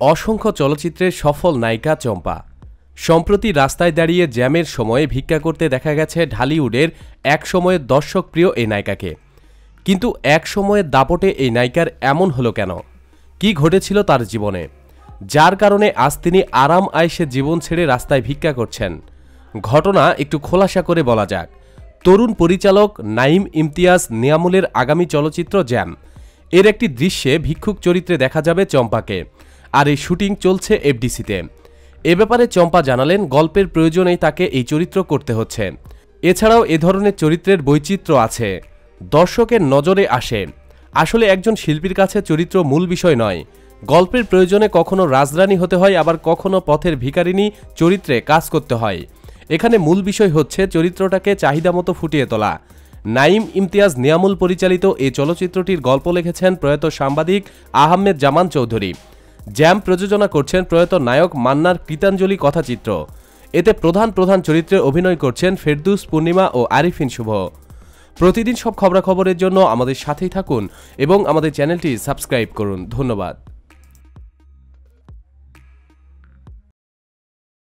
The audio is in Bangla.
অসংখ্য চলচ্চিত্রের সফল নায়িকা চম্পা। সম্প্রতি রাস্তায় দাঁড়িয়ে জ্যামের সময়ে ভিক্ষা করতে দেখা গেছে ঢালিউডের এক সময়ের দর্শকপ্রিয় এই নায়িকাকে। কিন্তু এক সময়ের দাপটে এই নায়িকার এমন হলো কেন? কি ঘটেছিল তার জীবনে? যার কারণে আজ তিনি আরাম আয়েসে জীবন ছেড়ে রাস্তায় ভিক্ষা করছেন? ঘটনা একটু খোলাসা করে বলা যাক। তরুণ পরিচালক নাইম ইমতিয়াজ নিয়ামুলের আগামী চলচ্চিত্র জ্যাম। এর একটি দৃশ্যে ভিক্ষুক চরিত্রে দেখা যাবে চম্পাকে। আর এই শুটিং চলছে এফডিসিতে। এ ব্যাপারে চম্পা জানালেন, গল্পের প্রয়োজনেই তাকে এই চরিত্র করতে হচ্ছে। এছাড়াও এ ধরনের চরিত্রের বৈচিত্র্য আছে। দর্শকের নজরে আসে। আসলে একজন শিল্পীর কাছে চরিত্র মূল বিষয় নয়। গল্পের প্রয়োজনে কখনো রাজরানী হতে হয়, আবার কখনো পথের ভিখারিনী চরিত্রে কাজ করতে হয়। এখানে মূল বিষয় হচ্ছে চরিত্রটাকে চাহিদা মতো ফুটিয়ে তোলা। নাইম ইমতিয়াজ নিয়ামুল পরিচালিত এই চলচ্চিত্রটির গল্প লিখেছেন প্রয়াত সাংবাদিক আহমেদ জামান চৌধুরী। জ্যাম প্রযোজনা করছেন প্রয়াত নায়ক মান্নার কৃতাঞ্জলি কথাচিত্র। এতে প্রধান প্রধান চরিত্রে অভিনয় করছেন ফেরদুস পূর্ণিমা ও আরিফিন শুভ। প্রতিদিন সব খবরাখবরের জন্য আমাদের সাথেই থাকুন এবং আমাদের চ্যানেলটি সাবস্ক্রাইব করুন। ধন্যবাদ।